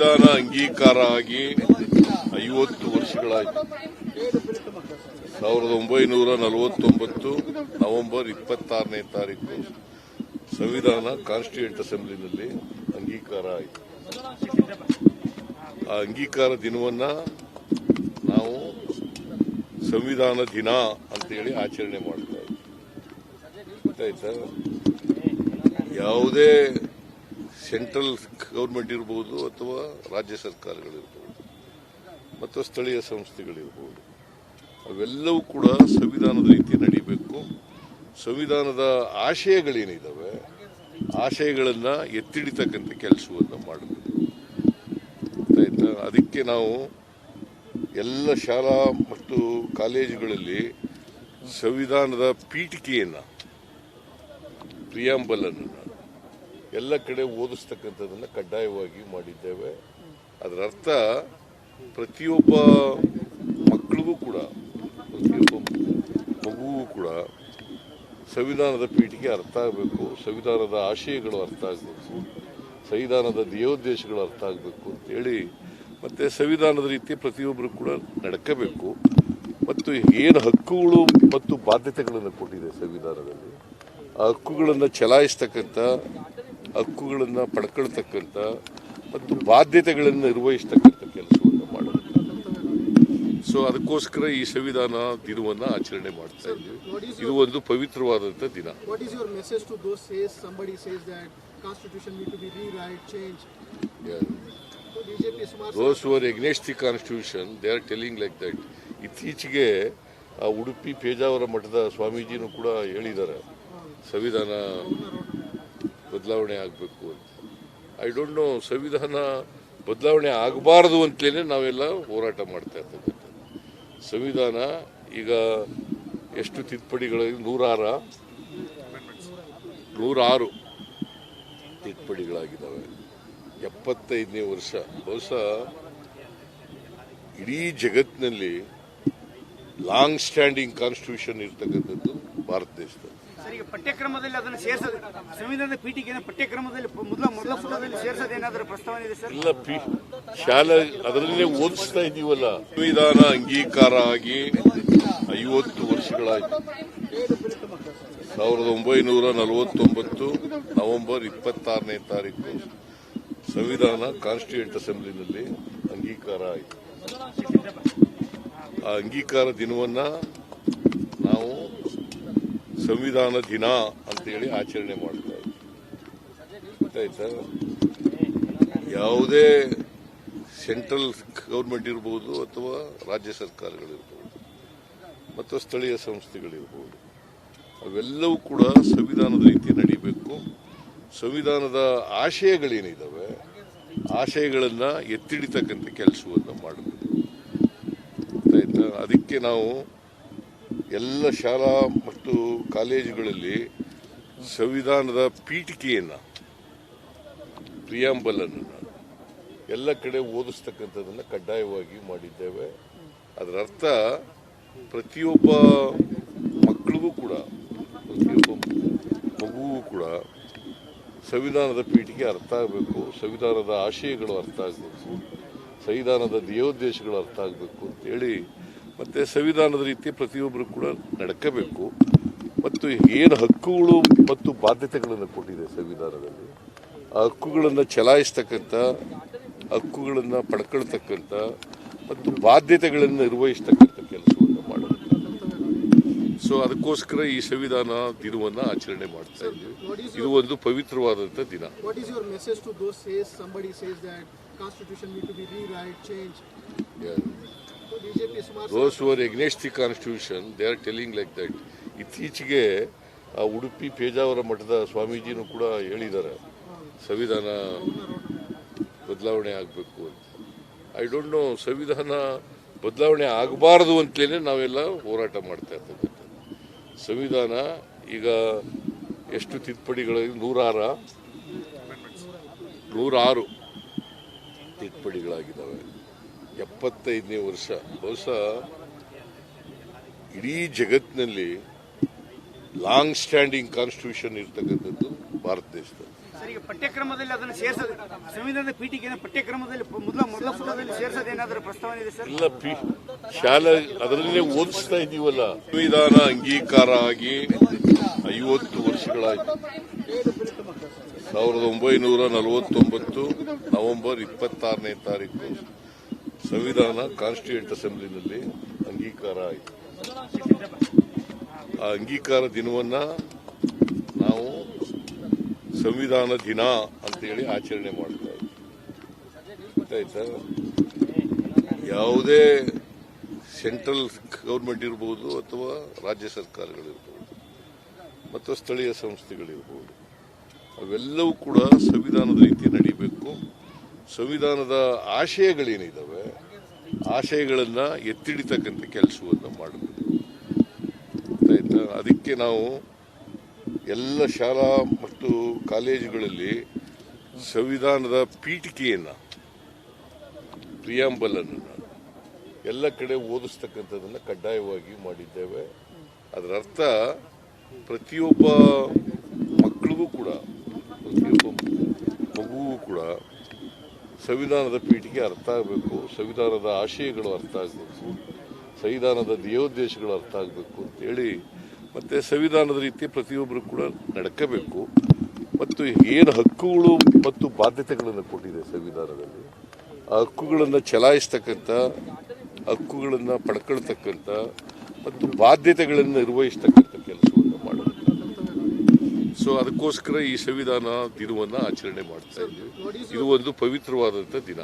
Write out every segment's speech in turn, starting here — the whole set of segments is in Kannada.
ಸಂವಿಧಾನ ಅಂಗೀಕಾರ ಆಗಿ ಐವತ್ತು ವರ್ಷಗಳಾಯಿತು. ಸಾವಿರದ ಒಂಬೈನೂರ ನಲವತ್ತೊಂಬತ್ತು ನವೆಂಬರ್ ಇಪ್ಪತ್ತಾರನೇ ತಾರೀಕು ಸಂವಿಧಾನ ಕಾನ್ಸ್ಟಿಟ್ಯೂಂಟ್ ಅಸೆಂಬ್ಲಿನಲ್ಲಿ ಅಂಗೀಕಾರ ಆಯಿತು. ಆ ಅಂಗೀಕಾರ ದಿನವನ್ನ ನಾವು ಸಂವಿಧಾನ ದಿನ ಅಂತೇಳಿ ಆಚರಣೆ ಮಾಡ್ತಾ ಇದ್ದೀವಿ ಯಾವುದೇ ಸೆಂಟ್ರಲ್ ಗೌರ್ಮೆಂಟ್ ಇರಬಹುದು ಅಥವಾ ರಾಜ್ಯ ಸರ್ಕಾರಗಳಿರ್ಬೋದು ಮತ್ತು ಸ್ಥಳೀಯ ಸಂಸ್ಥೆಗಳಿರ್ಬೋದು. ಅವೆಲ್ಲವೂ ಕೂಡ ಸಂವಿಧಾನದ ರೀತಿ ನಡೀಬೇಕು. ಸಂವಿಧಾನದ ಆಶಯಗಳೇನಿದ್ದಾವೆ ಆಶಯಗಳನ್ನು ಎತ್ತಿಡಿತಕ್ಕಂಥ ಕೆಲಸವನ್ನು ಮಾಡಬೇಕು. ಗೊತ್ತಾಯ್ತಾ ಅದಕ್ಕೆ ನಾವು ಎಲ್ಲ ಶಾಲಾ ಮತ್ತು ಕಾಲೇಜುಗಳಲ್ಲಿ ಸಂವಿಧಾನದ ಪೀಠಿಕೆಯನ್ನು ಪ್ರಿಯಾಂಬಲ್ ಅನ್ನು ಎಲ್ಲ ಕಡೆ ಓದಿಸ್ತಕ್ಕಂಥದ್ದನ್ನು ಕಡ್ಡಾಯವಾಗಿ ಮಾಡಿದ್ದೇವೆ. ಅದರ ಅರ್ಥ, ಪ್ರತಿಯೊಬ್ಬ ಮಕ್ಕಳಿಗೂ ಕೂಡ, ಪ್ರತಿಯೊಬ್ಬ ಮಗುವೂ ಕೂಡ ಸಂವಿಧಾನದ ಪೀಠಿಗೆ ಅರ್ಥ ಆಗಬೇಕು, ಸಂವಿಧಾನದ ಆಶಯಗಳು ಅರ್ಥ ಆಗಬೇಕು, ಸಂವಿಧಾನದ ಧ್ಯೇಯೋದ್ದೇಶಗಳು ಅರ್ಥ ಆಗಬೇಕು ಅಂತೇಳಿ ಮತ್ತು ಸಂವಿಧಾನದ ರೀತಿ ಪ್ರತಿಯೊಬ್ಬರು ಕೂಡ ನಡ್ಕೋಬೇಕು. ಮತ್ತು ಏನು ಹಕ್ಕುಗಳು ಮತ್ತು ಬಾಧ್ಯತೆಗಳನ್ನು ಕೊಟ್ಟಿದೆ ಸಂವಿಧಾನದಲ್ಲಿ, ಆ ಹಕ್ಕುಗಳನ್ನು ಚಲಾಯಿಸ್ತಕ್ಕಂಥ ಹಕ್ಕುಗಳನ್ನು ಪಡ್ಕೊಳ್ತಕ್ಕಂಥ ಮತ್ತು ಬಾಧ್ಯತೆಗಳನ್ನು ನಿರ್ವಹಿಸ್ತಕ್ಕಂಥ ಕೆಲಸವನ್ನು ಮಾಡೋದು ಸೊ ಅದಕ್ಕೋಸ್ಕರ ಈ ಸಂವಿಧಾನ ದಿನವನ್ನು ಆಚರಣೆ ಮಾಡ್ತಾ ಇದ್ದೀವಿ. ಇದು ಒಂದು ಪವಿತ್ರವಾದಂಥ ದಿನ. Those were against the constitution they are telling like that ಇತ್ತೀಚೆಗೆ ಆ ಉಡುಪಿ ಪೇಜಾವರ ಮಠದ ಸ್ವಾಮೀಜಿನೂ ಕೂಡ ಹೇಳಿದ್ದಾರೆ. ಸಂವಿಧಾನ ಬದಲಾವಣೆ ಆಗಬೇಕು ಅಂತ. ಐ ಡೋಂಟ್ ನೋ ಸಂವಿಧಾನ ಬದಲಾವಣೆ ಆಗಬಾರದು ಅಂತಲೇ ನಾವೆಲ್ಲ ಹೋರಾಟ ಮಾಡ್ತಾ ಇರ್ತಕ್ಕಂಥದ್ದು. ಸಂವಿಧಾನ ಈಗ ಎಷ್ಟು ತಿದ್ದುಪಡಿಗಳು, ನೂರಾರ? ನೂರಾರು ತಿದ್ದುಪಡಿಗಳಾಗಿದ್ದಾವೆ. ಎಪ್ಪತ್ತೈದನೇ ವರ್ಷ. ಬಹುಶಃ ಇಡೀ ಜಗತ್ತಿನಲ್ಲಿ ಲಾಂಗ್ ಸ್ಟ್ಯಾಂಡಿಂಗ್ ಕಾನ್ಸ್ಟಿಟ್ಯೂಷನ್ ಇರ್ತಕ್ಕಂಥದ್ದು ಭಾರತ ದೇಶದಲ್ಲಿ. ಸರ್ ಪಠ್ಯಕ್ರಮದಲ್ಲಿ ಅದನ್ನು ಸೇರಿಸೋದು, ಸಂವಿಧಾನದ ಪೀಠಿಗೆ ಪಠ್ಯಕ್ರಮದಲ್ಲಿ ಮೊದಲ ಮೊದಲ ಪುಟದಲ್ಲಿ ಸೇರಿಸೋದು ಏನಾದರೂ ಪ್ರಸ್ತಾವನೆ ಇದೆ ಸರ್? ಇಲ್ಲ ಶಾಲೆ ಅದರಲ್ಲೇ ಓದಿಸ್ತಾ ಇದೀವಲ್ಲ ಸಂವಿಧಾನ ಅಂಗೀಕಾರ ಆಗಿ ಐವತ್ತು ವರ್ಷಗಳಾಯಿತು. ಸಾವಿರದ ಒಂಬೈನೂರ ನಲವತ್ತೊಂಬತ್ತು ನವೆಂಬರ್ ಇಪ್ಪತ್ತಾರನೇ ತಾರೀಕು ಸಂವಿಧಾನ ಕಾನ್ಸ್ಟಿಟ್ಯೂಂಟ್ ಅಸೆಂಬ್ಲಿನಲ್ಲಿ ಅಂಗೀಕಾರ ಆಯಿತು. ಆ ಅಂಗೀಕಾರ ದಿನವನ್ನ ನಾವು ಸಂವಿಧಾನ ದಿನ ಅಂತೇಳಿ ಆಚರಣೆ ಮಾಡ್ತಾ ಗೊತ್ತಾಯ್ತಾ? ಯಾವುದೇ ಸೆಂಟ್ರಲ್ ಗೌರ್ಮೆಂಟ್ ಇರಬಹುದು ಅಥವಾ ರಾಜ್ಯ ಸರ್ಕಾರಗಳಿರ್ಬೋದು, ಮತ್ತು ಸ್ಥಳೀಯ ಸಂಸ್ಥೆಗಳಿರ್ಬೋದು, ಅವೆಲ್ಲವೂ ಕೂಡ ಸಂವಿಧಾನದ ರೀತಿ ನಡೀಬೇಕು. ಸಂವಿಧಾನದ ಆಶಯಗಳೇನಿದ್ದಾವೆ ಆಶಯಗಳನ್ನು ಎತ್ತಿಡಿತಕ್ಕಂಥ ಕೆಲಸವನ್ನು ಮಾಡಬೇಕು. ಗೊತ್ತಾಯ್ತಾ? ಅದಕ್ಕೆ ನಾವು ಎಲ್ಲ ಶಾಲಾ ಮತ್ತು ಕಾಲೇಜುಗಳಲ್ಲಿ ಸಂವಿಧಾನದ ಪೀಠಿಕೆಯನ್ನು ಪ್ರಿಯಾಂಬಲನ್ನು ಎಲ್ಲ ಕಡೆ ಓದಿಸ್ತಕ್ಕಂಥದ್ದನ್ನು ಕಡ್ಡಾಯವಾಗಿ ಮಾಡಿದ್ದೇವೆ. ಅದರ ಅರ್ಥ, ಪ್ರತಿಯೊಬ್ಬ ಮಕ್ಕಳಿಗೂ ಕೂಡ, ಪ್ರತಿಯೊಬ್ಬ ಮಗುವೂ ಕೂಡ ಸಂವಿಧಾನದ ಪೀಠಿಗೆ ಅರ್ಥ ಆಗಬೇಕು, ಸಂವಿಧಾನದ ಆಶಯಗಳು ಅರ್ಥ ಆಗಬೇಕು, ಸಂವಿಧಾನದ ಧ್ಯೇಯೋದ್ದೇಶಗಳು ಅರ್ಥ ಆಗಬೇಕು ಅಂತೇಳಿ ಮತ್ತೆ ಸಂವಿಧಾನದ ರೀತಿ ಪ್ರತಿಯೊಬ್ಬರು ಕೂಡ ನಡ್ಕೋಬೇಕು. ಮತ್ತು ಏನು ಹಕ್ಕುಗಳು ಮತ್ತು ಬಾಧ್ಯತೆಗಳನ್ನು ಕೊಟ್ಟಿದೆ ಸಂವಿಧಾನದಲ್ಲಿ? ಆ ಹಕ್ಕುಗಳನ್ನು ಚಲಾಯಿಸ್ತಕ್ಕಂಥ ಹಕ್ಕುಗಳನ್ನು ಪಡ್ಕೊಳ್ತಕ್ಕಂಥ ಮತ್ತು ಬಾಧ್ಯತೆಗಳನ್ನು ನಿರ್ವಹಿಸ್ತಕ್ಕಂಥ ಕೆಲಸವನ್ನು ಮಾಡಬೇಕು ಸೊ ಅದಕ್ಕೋಸ್ಕರ ಈ ಸಂವಿಧಾನ ದಿನವನ್ನು ಆಚರಣೆ ಮಾಡ್ತಾ ಇದ್ದೀವಿ. ಇದು ಒಂದು ಪವಿತ್ರವಾದಂಥ ದಿನ. Is those were against the constitution they are telling like that ಇತ್ತೀಚೆಗೆ ಆ ಉಡುಪಿ ಪೇಜಾವರ ಮಠದ ಸ್ವಾಮೀಜಿನೂ ಕೂಡ ಹೇಳಿದ್ದಾರೆ, ಸಂವಿಧಾನ ಬದಲಾವಣೆ ಆಗಬೇಕು ಅಂತ. ಐ ಡೋಂಟ್ ನೋ ಸಂವಿಧಾನ ಬದಲಾವಣೆ ಆಗಬಾರದು ಅಂತಲೇ ನಾವೆಲ್ಲ ಹೋರಾಟ ಮಾಡ್ತಾ ಇರ್ತಕ್ಕಂಥದ್ದು. ಸಂವಿಧಾನ ಈಗ ಎಷ್ಟು ತಿದ್ದುಪಡಿಗಳು ನೂರಾರ? ನೂರಾರು ತಿದ್ದುಪಡಿಗಳಾಗಿದ್ದಾವೆ. ಎಪ್ಪತ್ತೈದನೇ ವರ್ಷ. ಬಹುಶಃ ಇಡೀ ಜಗತ್ತಿನಲ್ಲಿ ಲಾಂಗ್ ಸ್ಟ್ಯಾಂಡಿಂಗ್ ಕಾನ್ಸ್ಟಿಟ್ಯೂಷನ್ ಇರ್ತಕ್ಕಂಥದ್ದು ಭಾರತ ದೇಶದಲ್ಲಿ ಪಠ್ಯಕ್ರಮದಲ್ಲಿ ಅದನ್ನು ಸೇರಿಸೋದು ಸಂವಿಧಾನದ ಪೀಠಿಗೆ ಪಠ್ಯಕ್ರಮದಲ್ಲಿ ಮೊದಲ ಮೊದಲ ಪುಟದಲ್ಲಿ ಸೇರಿಸೋದೇನಾದರೂ ಪ್ರಸ್ತಾವನೆ ಇದೆ ಸರ್? ಇಲ್ಲ ಪಿ ಶಾಲೆ ಅದರಲ್ಲೇ ಓದಿಸ್ತಾ ಇದೀವಲ್ಲ. ಸಂವಿಧಾನ ಅಂಗೀಕಾರ ಆಗಿ ಐವತ್ತು ವರ್ಷಗಳಾಯ್ತು. ಸಾವಿರದ ಒಂಬೈನೂರ ನಲವತ್ತೊಂಬತ್ತು ನವೆಂಬರ್ ಇಪ್ಪತ್ತಾರನೇ ತಾರೀಕು. ಸಂವಿಧಾನ ಕಾನ್ಸ್ಟಿಟ್ಯೂಂಟ್ ಅಸೆಂಬ್ಲಿನಲ್ಲಿ ಅಂಗೀಕಾರ ಆಯಿತು. ಆ ಅಂಗೀಕಾರ ದಿನವನ್ನ ನಾವು ಸಂವಿಧಾನ ದಿನ ಅಂತೇಳಿ ಆಚರಣೆ ಮಾಡ್ತಾ ಇದ್ದೀವಿ ಯಾವುದೇ ಸೆಂಟ್ರಲ್ ಗೌರ್ಮೆಂಟ್ ಇರ್ಬೋದು ಅಥವಾ ರಾಜ್ಯ ಸರ್ಕಾರಗಳಿರ್ಬೋದು ಮತ್ತು ಸ್ಥಳೀಯ ಸಂಸ್ಥೆಗಳಿರ್ಬೋದು, ಅವೆಲ್ಲವೂ ಕೂಡ ಸಂವಿಧಾನದ ರೀತಿ ನಡೀಬೇಕು. ಸಂವಿಧಾನದ ಆಶಯಗಳೇನಿದ್ದಾವೆ ಆಶಯಗಳನ್ನು ಎತ್ತಿಡಿತಕ್ಕಂಥ ಕೆಲಸವನ್ನು ಮಾಡಬೇಕು ಆಯಿತಾ? ಅದಕ್ಕೆ ನಾವು ಎಲ್ಲ ಶಾಲಾ ಮತ್ತು ಕಾಲೇಜುಗಳಲ್ಲಿ ಸಂವಿಧಾನದ ಪೀಠಿಕೆಯನ್ನು, ಪ್ರಿಯಾಂಬಲನ್ನು ಎಲ್ಲ ಕಡೆ ಓದಿಸ್ತಕ್ಕಂಥದ್ದನ್ನು ಕಡ್ಡಾಯವಾಗಿ ಮಾಡಿದ್ದೇವೆ. ಅದರ ಅರ್ಥ ಪ್ರತಿಯೊಬ್ಬ ಮಕ್ಕಳಿಗೂ ಕೂಡ, ಪ್ರತಿಯೊಬ್ಬ ಮಗುವೂ ಕೂಡ ಸಂವಿಧಾನದ ಪೀಠಿಗೆ ಅರ್ಥ ಆಗಬೇಕು, ಸಂವಿಧಾನದ ಆಶಯಗಳು ಅರ್ಥ ಆಗಬೇಕು, ಸಂವಿಧಾನದ ಧ್ಯೇಯೋದ್ದೇಶಗಳು ಅರ್ಥ ಆಗಬೇಕು ಅಂತೇಳಿ ಮತ್ತು ಸಂವಿಧಾನದ ರೀತಿ ಪ್ರತಿಯೊಬ್ಬರು ಕೂಡ ನಡ್ಕೋಬೇಕು. ಮತ್ತು ಏನು ಹಕ್ಕುಗಳು ಮತ್ತು ಬಾಧ್ಯತೆಗಳನ್ನು ಕೊಟ್ಟಿದೆ ಸಂವಿಧಾನದಲ್ಲಿ, ಆ ಹಕ್ಕುಗಳನ್ನು ಚಲಾಯಿಸ್ತಕ್ಕಂಥ, ಹಕ್ಕುಗಳನ್ನು ಪಡ್ಕೊಳ್ತಕ್ಕಂಥ ಮತ್ತು ಬಾಧ್ಯತೆಗಳನ್ನು ನಿರ್ವಹಿಸ್ತಕ್ಕಂಥ ಸೊ ಅದಕ್ಕೋಸ್ಕರ ಈ ಸಂವಿಧಾನ ದಿನವನ್ನು ಆಚರಣೆ ಮಾಡ್ತಾ ಇದ್ದೀವಿ. ಇದು ಒಂದು ಪವಿತ್ರವಾದಂಥ ದಿನ.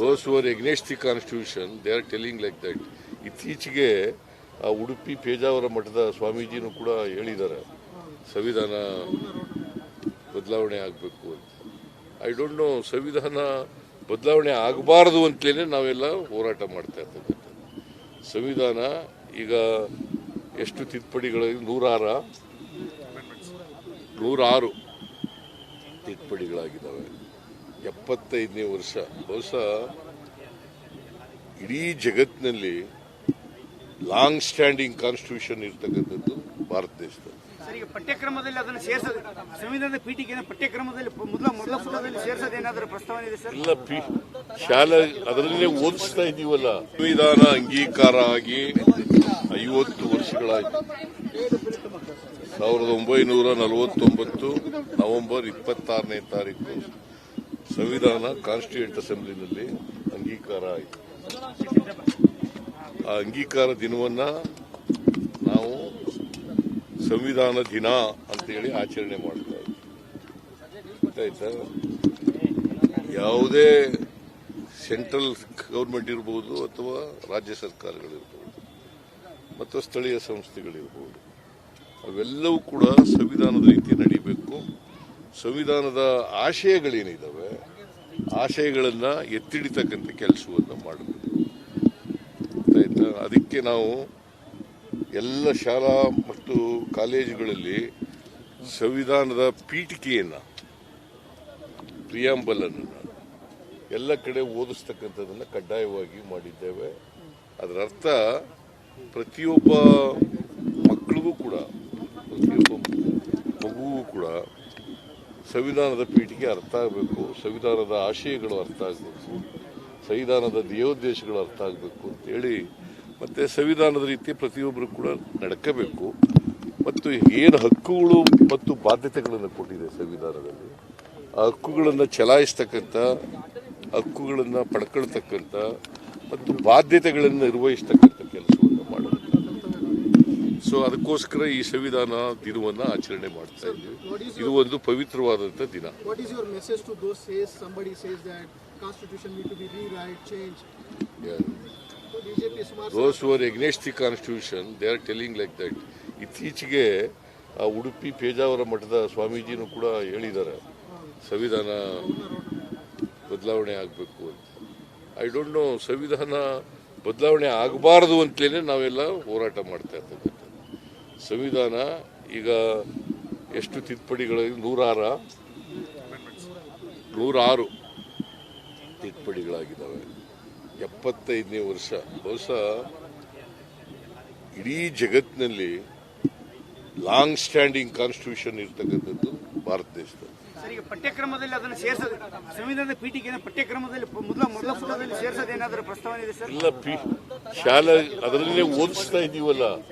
Those were against the constitution they are telling like that ಇತ್ತೀಚೆಗೆ ಆ ಉಡುಪಿ ಪೇಜಾವರ ಮಠದ ಸ್ವಾಮೀಜಿನೂ ಕೂಡ ಹೇಳಿದ್ದಾರೆ ಸಂವಿಧಾನ ಬದಲಾವಣೆ ಆಗಬೇಕು ಅಂತ. ಐ ಡೋಂಟ್ ನೋ ಸಂವಿಧಾನ ಬದಲಾವಣೆ ಆಗಬಾರದು ಅಂತಲೇ ನಾವೆಲ್ಲ ಹೋರಾಟ ಮಾಡ್ತಾ ಇರ್ತಕ್ಕಂಥದ್ದು ಸಂವಿಧಾನ ಈಗ ಎಷ್ಟು ತಿದ್ದುಪಡಿಗಳು, ನೂರಾರ? ನೂರಾರು ತಿದ್ದುಪಡಿಗಳಾಗಿದ್ದಾವೆ. ಎಪ್ಪತ್ತೈದನೇ ವರ್ಷ. ಬಹುಶಃ ಇಡೀ ಜಗತ್ತಿನಲ್ಲಿ ಲಾಂಗ್ ಸ್ಟ್ಯಾಂಡಿಂಗ್ ಕಾನ್ಸ್ಟಿಟ್ಯೂಷನ್ ಇರ್ತಕ್ಕಂಥದ್ದು ಭಾರತ ದೇಶದಲ್ಲಿ ಈಗ ಪಠ್ಯಕ್ರಮದಲ್ಲಿ ಅದನ್ನು ಸೇರಿಸೋದು ಸಂವಿಧಾನದ ಪೀಠಿಗೆ ಪಠ್ಯಕ್ರಮದಲ್ಲಿ ಮೊದಲ ಮೊದಲ ಪುಟದಲ್ಲಿ ಸೇರಿಸೋದು ಏನಾದರೂ ಪ್ರಸ್ತಾವನೆ ಇದೆ ಸರ್? ಎಲ್ಲ ಪಿ ಶಾಲೆ ಅದರಲ್ಲೇ ಓದಿಸ್ತಾ ಇದೀವಲ್ಲ ಸಂವಿಧಾನ ಅಂಗೀಕಾರ ಆಗಿ ಐವತ್ತು ವರ್ಷಗಳಾಯ್ತು. ಸಾವಿರದ ಒಂಬೈನೂರ ನಲವತ್ತೊಂಬತ್ತು ನವೆಂಬರ್ ಇಪ್ಪತ್ತಾರನೇ ತಾರೀಕು ಸಂವಿಧಾನ ಕಾನ್ಸ್ಟಿಟ್ಯೂಂಟ್ ಅಸೆಂಬ್ಲಿನಲ್ಲಿ ಅಂಗೀಕಾರ ಆಯಿತು. ಆ ಅಂಗೀಕಾರ ದಿನವನ್ನ ನಾವು ಸಂವಿಧಾನ ದಿನ ಅಂತೇಳಿ ಆಚರಣೆ ಮಾಡ್ತಾ ಗೊತ್ತಾಯ್ತಾ? ಯಾವುದೇ ಸೆಂಟ್ರಲ್ ಗೌರ್ಮೆಂಟ್ ಇರ್ಬೋದು ಅಥವಾ ರಾಜ್ಯ ಸರ್ಕಾರಗಳಿರ್ಬೋದು, ಮತ್ತು ಸ್ಥಳೀಯ ಸಂಸ್ಥೆಗಳಿರ್ಬೋದು, ಅವೆಲ್ಲವೂ ಕೂಡ ಸಂವಿಧಾನದ ರೀತಿ ನಡೀಬೇಕು. ಸಂವಿಧಾನದ ಆಶಯಗಳೇನಿದ್ದಾವೆ ಆಶಯಗಳನ್ನು ಎತ್ತಿಡಿತಕ್ಕಂಥ ಕೆಲಸವನ್ನು ಮಾಡಬೇಕು. ಅದಕ್ಕೆ ನಾವು ಎಲ್ಲ ಶಾಲಾ ಮತ್ತು ಕಾಲೇಜುಗಳಲ್ಲಿ ಸಂವಿಧಾನದ ಪೀಠಿಕೆಯನ್ನು ಪ್ರಿಯಾಂಬಲನನ್ನು ಎಲ್ಲ ಕಡೆ ಓದಿಸ್ತಕ್ಕಂಥದ್ದನ್ನು ಕಡ್ಡಾಯವಾಗಿ ಮಾಡಿದ್ದೇವೆ. ಅದರ ಅರ್ಥ, ಪ್ರತಿಯೊಬ್ಬ ಮಕ್ಕಳಿಗೂ ಕೂಡ, ಪ್ರತಿಯೊಬ್ಬ ಮಗುವೂ ಕೂಡ ಸಂವಿಧಾನದ ಪೀಠಿಗೆ ಅರ್ಥ ಆಗಬೇಕು, ಸಂವಿಧಾನದ ಆಶಯಗಳು ಅರ್ಥ ಆಗಬೇಕು, ಸಂವಿಧಾನದ ಧ್ಯೇಯೋದ್ದೇಶಗಳು ಅರ್ಥ ಆಗಬೇಕು ಅಂತೇಳಿ ಮತ್ತೆ ಸಂವಿಧಾನದ ರೀತಿ ಪ್ರತಿಯೊಬ್ಬರು ಕೂಡ ನಡ್ಕೋಬೇಕು. ಮತ್ತು ಏನು ಹಕ್ಕುಗಳು ಮತ್ತು ಬಾಧ್ಯತೆಗಳನ್ನು ಕೊಟ್ಟಿದೆ ಸಂವಿಧಾನದಲ್ಲಿ? ಆ ಹಕ್ಕುಗಳನ್ನು ಚಲಾಯಿಸ್ತಕ್ಕಂಥ ಹಕ್ಕುಗಳನ್ನು ಪಡ್ಕೊಳ್ತಕ್ಕಂಥ ಮತ್ತು ಬಾಧ್ಯತೆಗಳನ್ನು ನಿರ್ವಹಿಸ್ತಕ್ಕಂಥ ಕೆಲಸವನ್ನು ಮಾಡಬೇಕು ಸೊ ಅದಕ್ಕೋಸ್ಕರ ಈ ಸಂವಿಧಾನ ದಿನವನ್ನು ಆಚರಣೆ ಮಾಡ್ತಾ ಇದ್ದೀವಿ. ಇದು ಒಂದು ಪವಿತ್ರವಾದಂಥ ದಿನ. What is those were against the constitution they are telling like that ಇತ್ತೀಚೆಗೆ ಆ ಉಡುಪಿ ಪೇಜಾವರ ಮಠದ ಸ್ವಾಮೀಜಿನೂ ಕೂಡ ಹೇಳಿದ್ದಾರೆ, ಸಂವಿಧಾನ ಬದಲಾವಣೆ ಆಗಬೇಕು ಅಂತ. ಐ ಡೋಂಟ್ ನೋ ಸಂವಿಧಾನ ಬದಲಾವಣೆ ಆಗಬಾರದು ಅಂತಲೇ ನಾವೆಲ್ಲ ಹೋರಾಟ ಮಾಡ್ತಾ ಇರ್ತಕ್ಕಂಥದ್ದು. ಸಂವಿಧಾನ ಈಗ ಎಷ್ಟು ತಿದ್ದುಪಡಿಗಳು ನೂರಾರ? ನೂರಾರು ತಿದ್ದುಪಡಿಗಳಾಗಿದ್ದಾವೆ. ಎಪ್ಪತ್ತೈದನೇ ವರ್ಷ. ಬಹುಶಃ ಇಡೀ ಜಗತ್ತಿನಲ್ಲಿ ಲಾಂಗ್ ಸ್ಟ್ಯಾಂಡಿಂಗ್ ಕಾನ್ಸ್ಟಿಟ್ಯೂಷನ್ ಇರ್ತಕ್ಕಂಥದ್ದು ಭಾರತ ದೇಶದಲ್ಲಿ. ಸರ್ ಈಗ ಪಠ್ಯಕ್ರಮದಲ್ಲಿ ಅದನ್ನು ಸೇರಿಸೋದು ಸಂವಿಧಾನದ ಪೀಠಿಗೆ ಪಠ್ಯಕ್ರಮದಲ್ಲಿ ಮೊದಲ ಮೊದಲ ಪುಟದಲ್ಲಿ ಸೇರಿಸೋದೇನಾದರೂ ಪ್ರಸ್ತಾವನೆ ಇದೆ ಸರ್? ಇಲ್ಲ ಪಿ ಶಾಲೆ ಅದರಲ್ಲೇ ಓದಿಸ್ತಾ ಇದೀವಲ್ಲ.